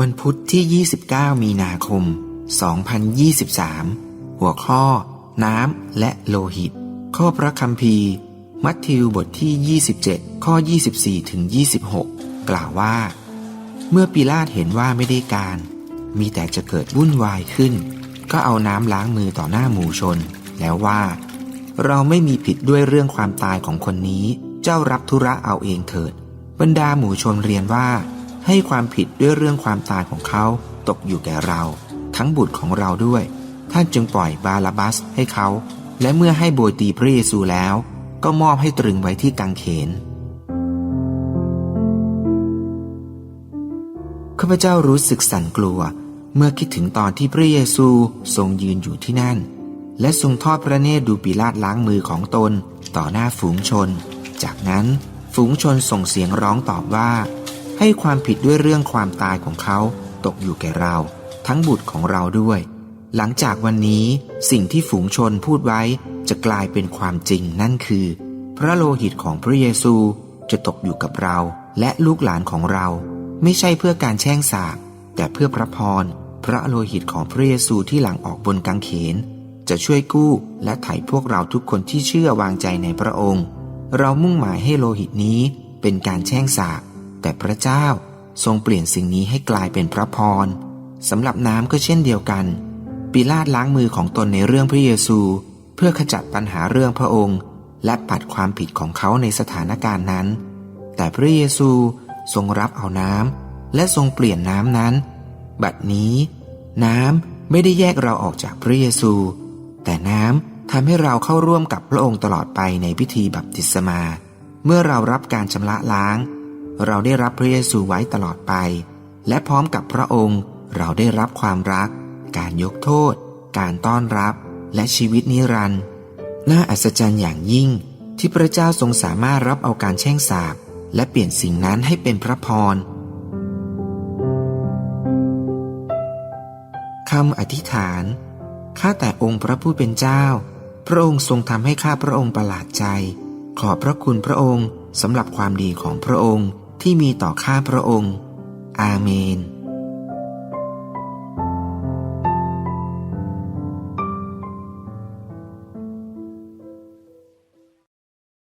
วันพุธที่ 29 มีนาคม 2023 หัวข้อ น้ำและโลหิต ข้อพระคัมภีร์ มัทธิวบทที่ 27 ข้อ 24 ถึง 26 กล่าวว่า เมื่อปิลาตเห็นว่าไม่ได้การ มีแต่จะเกิดวุ่นวายขึ้น ก็เอาน้ำล้างมือต่อหน้าหมู่ชน แล้วว่า เราไม่มีผิดด้วยเรื่องความตายของคนนี้ เจ้ารับธุระเอาเองเถิด บรรดาหมู่ชนเรียนว่า ให้ความผิดด้วยเรื่องความตายของเขาตกอยู่แก่เรา ทั้งบุตรของเราด้วย ท่านจึงปล่อยบาลาบัสให้เขา และเมื่อให้โบยตีพระเยซูแล้ว ก็มอบให้ตรึงไว้ที่กังเขนข้าพเจ้ารู้สึกสั่นกลัว เมื่อคิดถึงตอนที่พระเยซูทรงยืนอยู่ที่นั่น และทรงทอดพระเนตรดูปิลาตล้างมือของตน ต่อหน้าฝูงชน จากนั้นฝูงชนส่งเสียงร้องตอบว่า ให้ความผิดด้วยเรื่องความตายของเขาตกอยู่แก่เรา ทั้งบุตรของเราด้วย หลังจากวันนี้สิ่งที่ฝูงชนพูดไว้จะกลายเป็นความจริงนั่นคือ พระโลหิตของพระเยซูจะตกอยู่กับเราและลูกหลานของเรา ไม่ใช่เพื่อการแช่งสาบแต่เพื่อพระพร พระโลหิตของพระเยซูที่หลังออกบนกางเขน จะช่วยกู้และไถ่พวกเราทุกคนที่เชื่อวางใจในพระองค์ เรามุ่งหมายให้โลหิตนี้เป็นการแช่งสาบ แต่พระเจ้าทรงเปลี่ยนสิ่งนี้ให้กลายเป็นพระพรสำหรับน้ำก็เช่นเดียวกัน ปิลาตล้างมือของตนในเรื่องพระเยซู เพื่อขจัดปัญหาเรื่องพระองค์ และปัดความผิดของเขาในสถานการณ์นั้น แต่พระเยซูทรงรับเอาน้ำและทรงเปลี่ยนน้ำนั้น บัดนี้ น้ำไม่ได้แยกเราออกจากพระเยซู แต่น้ำทำให้เราเข้าร่วมกับพระองค์ตลอดไปในพิธีบัพติศมา เมื่อเรารับการชำระล้าง เราได้รับพระเยซูไว้ตลอดไป และพร้อมกับพระองค์เราได้รับความรัก การยกโทษ การต้อนรับ และชีวิตนิรันดร์น่าอัศจรรย์อย่างยิ่งที่พระเจ้าทรงสามารถรับเอาการแช่งสาบและเปลี่ยนสิ่งนั้นให้เป็นพระพรคำอธิษฐาน ข้าแต่องค์พระผู้เป็นเจ้า พระองค์ทรงทำให้ข้าพระองค์ประหลาดใจ ขอบพระคุณพระองค์สำหรับความดีของพระองค์ ที่มีต่อข้าพระองค์ อาเมน